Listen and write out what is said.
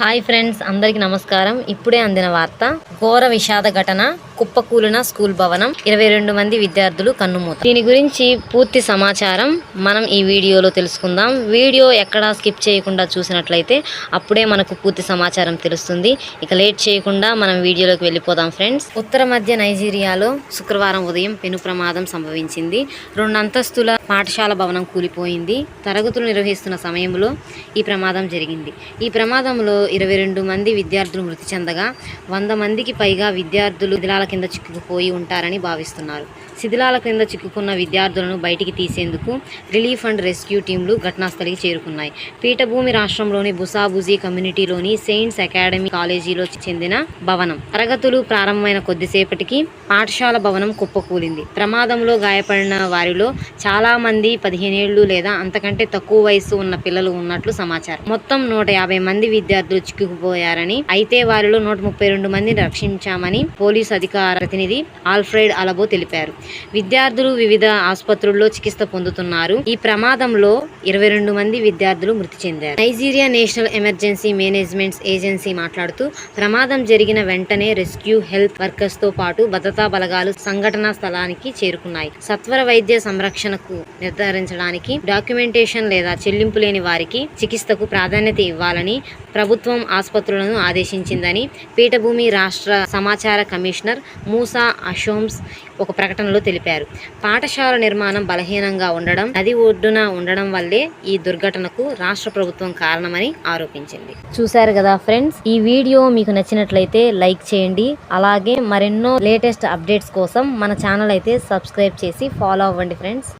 Hi friends అందరికీ నమస్కారం. ఇప్పుడే అందిన వార్త ఘోర విషాద ఘటన. కుప్పకూలిన స్కూల్ భవనం. ఇరవై రెండు మంది విద్యార్థులు కన్నుమూత. దీని గురించి పూర్తి సమాచారం మనం ఈ వీడియోలో తెలుసుకుందాం. వీడియో ఎక్కడా స్కిప్ చేయకుండా చూసినట్లయితే అప్పుడే మనకు పూర్తి సమాచారం తెలుస్తుంది. ఇక లేట్ చేయకుండా మనం వీడియోలోకి వెళ్ళిపోదాం ఫ్రెండ్స్. ఉత్తర మధ్య నైజీరియాలో శుక్రవారం ఉదయం పెను ప్రమాదం సంభవించింది. రెండు అంతస్తుల పాఠశాల భవనం కూలిపోయింది. తరగతులు నిర్వహిస్తున్న సమయంలో ఈ ప్రమాదం జరిగింది. ఈ ప్రమాదంలో ఇరవై రెండు మంది విద్యార్థులు మృతి చెందగా వంద మందికి పైగా విద్యార్థులు శిథిలాల కింద చిక్కుకుపోయి ఉంటారని భావిస్తున్నారు. శిథిలాల కింద చిక్కుకున్న విద్యార్థులను బయటికి తీసేందుకు రిలీఫ్ అండ్ రెస్క్యూ టీంలు ఘటనాస్థలికి చేరుకున్నాయి. పీఠభూమి రాష్ట్రంలోని బుసాబుజీ కమ్యూనిటీలోని సెయింట్స్ అకాడమీ కాలేజీలో చెందిన భవనం. తరగతులు ప్రారంభమైన కొద్దిసేపటికి పాఠశాల భవనం కుప్పకూలింది. ప్రమాదంలో గాయపడిన వారిలో చాలా మంది పదిహేనేళ్ళు లేదా అంతకంటే తక్కువ వయసు ఉన్న పిల్లలు ఉన్నట్లు సమాచారం. మొత్తం నూట యాభై మంది విద్యార్థులు చిక్కుకుపోయారని అయితే వారిలో నూట ముప్పై రెండు మందిని రక్షించామని పోలీసు అధికారులు ప్రతినిధి ఆల్ఫ్రెడ్ అలబో తెలిపారు. విద్యార్థులు వివిధ ఆసుపత్రుల్లో చికిత్స పొందుతున్నారు. ఈ ప్రమాదంలో ఇరవై రెండు మంది విద్యార్థులు మృతి చెందారు. Nigeria national emergency managements agency మాట్లాడుతూ ప్రమాదం జరిగిన వెంటనే రెస్క్యూ హెల్త్ వర్కర్స్తో పాటు భద్రతా బలగాలు సంఘటనా స్థలానికి చేరుకున్నాయి. సత్వర వైద్య సంరక్షణకు నిర్ధారించడానికి డాక్యుమెంటేషన్ లేదా చెల్లింపు లేని వారికి చికిత్సకు ప్రాధాన్యత ఇవ్వాలని ప్రభుత్వం ఆసుపత్రులను ఆదేశించిందని పీఠభూమి రాష్ట్ర సమాచార కమిషనర్ మూసా అషోమ్స్ ఒక ప్రకటనలో తెలిపారు. పాఠశాల నిర్మాణం బలహీనంగా ఉండడం నది ఒడ్డున ఉండడం వల్లే ఈ దుర్ఘటనకు రాష్ట్ర ప్రభుత్వం కారణమని ఆరోపించింది. చూశారు కదా ఫ్రెండ్స్ ఈ వీడియో మీకు నచ్చినట్లయితే లైక్ చేయండి. అలాగే మరెన్నో లేటెస్ట్ అప్డేట్స్ కోసం మన ఛానల్ అయితే సబ్స్క్రైబ్ చేసి ఫాలో అవ్వండి ఫ్రెండ్స్.